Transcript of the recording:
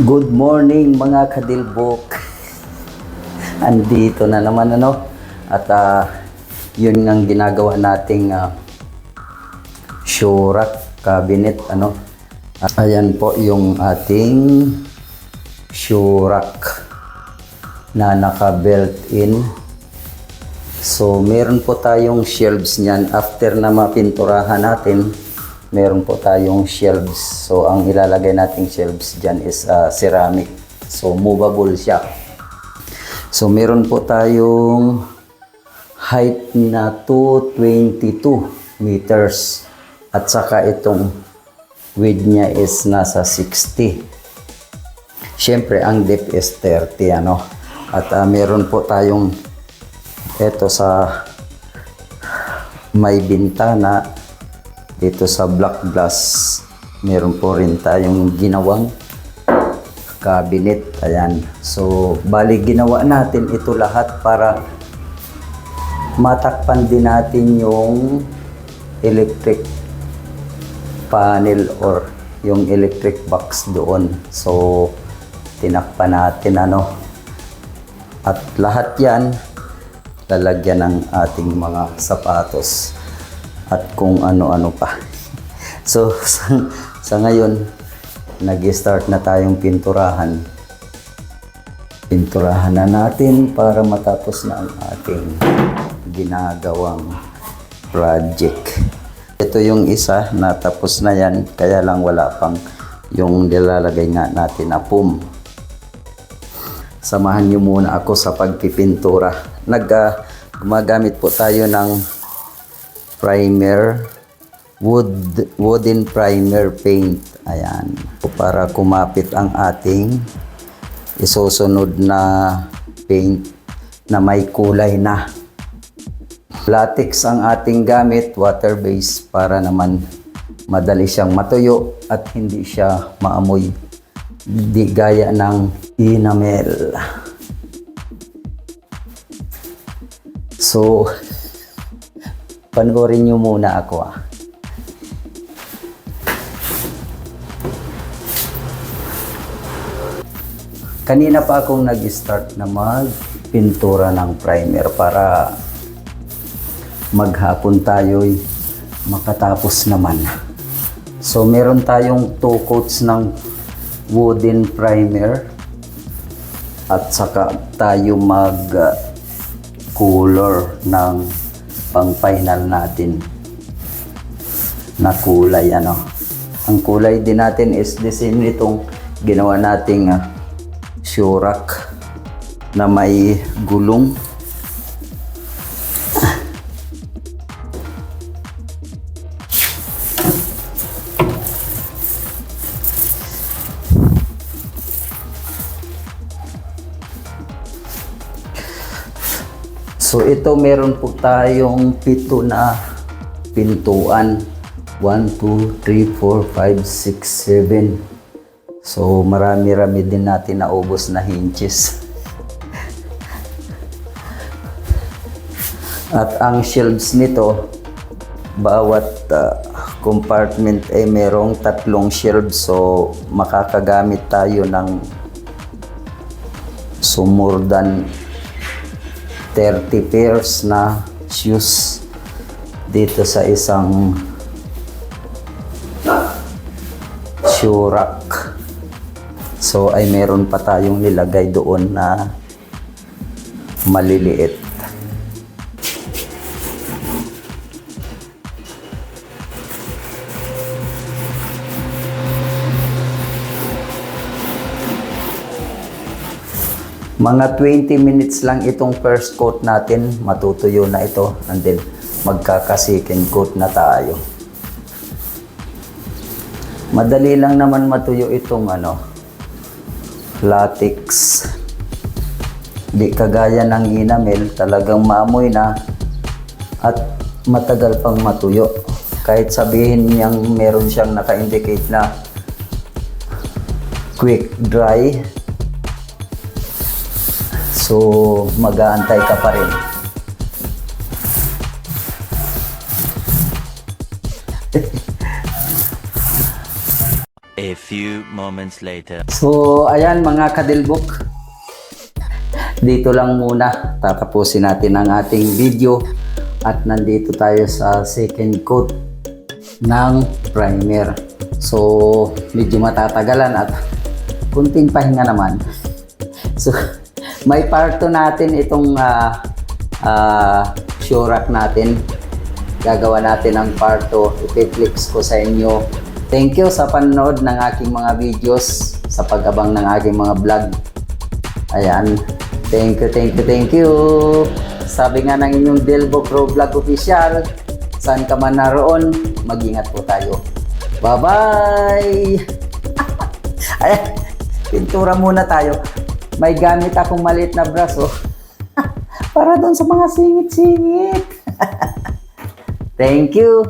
Good morning mga kadilbok. Andito na naman ano. At ah, yun ang ginagawa nating uh, Shurak cabinet ano. At ayan po yung ating Shurak na naka built-in. So meron po tayong shelves niyan after na mapinturahan natin meron po tayong shelves. So, ang ilalagay nating shelves dyan is ah, ceramic. So, movable siya. So, meron po tayong height na 222 meters. At saka itong width niya is nasa 60. Siyempre, ang depth is 30, ano. At ah, meron po tayong ito sa may bintana dito sa black glass meron po rin tayong ginawang cabinet. Ayan. So bali ginawa natin ito lahat para matakpan din natin yung electric panel or yung electric box doon. So tinakpan natin ano. At lahat yan lalagyan ng ating mga sapatos at kung ano-ano pa. So, sa, sa ngayon, nag-start na tayong pinturahan. Pinturahan na natin para matapos na ang ating ginagawang project. Ito yung isa, natapos na yan, kaya lang wala pang yung nilalagay nga natin na pum. Samahan niyo muna ako sa pagpipintura. Nag, ah, gumagamit po tayo ng primer wood wooden primer paint. Ayan. Para kumapit ang ating isusunod na paint na may kulay na. Latex ang ating gamit water based para naman madali siyang matuyo at hindi siya maamoy. Di gaya ng enamel so Panoorin nyo muna ako ah. Kanina pa akong nag-start na magpintura ng primer para maghapon tayo'y makatapos naman. So meron tayong two coats ng wooden primer at saka tayo mag uh, color ng pang final natin na kulay ano. Ang kulay din natin is the same nitong ginawa nating uh, shurak na may gulong So ito meron po tayong pito na pintuan. 1, 2, 3, 4, 5, 6, 7. So marami-rami din natin naubos na hinges. At ang shelves nito, bawat uh, compartment ay merong tatlong shelves. So makakagamit tayo ng so more than 30 pairs na shoes dito sa isang shoe rack. So ay meron pa tayong nilagay doon na maliliit. Mga 20 minutes lang itong first coat natin, matutuyo na ito and then magkaka-second coat na tayo. Madali lang naman matuyo itong ano, latex. Di kagaya ng enamel, talagang maamoy na at matagal pang matuyo. Kahit sabihin niyang meron siyang naka-indicate na quick dry, So, mag-aantay ka pa rin. A few moments later. So, ayan mga kadilbok. Dito lang muna. Tatapusin natin ang ating video. At nandito tayo sa second coat ng primer. So, medyo matatagalan at kunting pahinga naman. So, may part 2 natin itong uh, Shurak natin. Gagawa natin ang part 2. Ipiflix ko sa inyo. Thank you sa panonood ng aking mga videos, sa pag-abang ng aking mga vlog. Ayan. Thank you, thank you, thank you. Sabi nga ng inyong Delbo Pro Vlog Official, saan ka man naroon, mag-ingat po tayo. Bye-bye! Ayan, pintura muna tayo. May gamit akong maliit na braso. Para doon sa mga singit-singit. Thank you.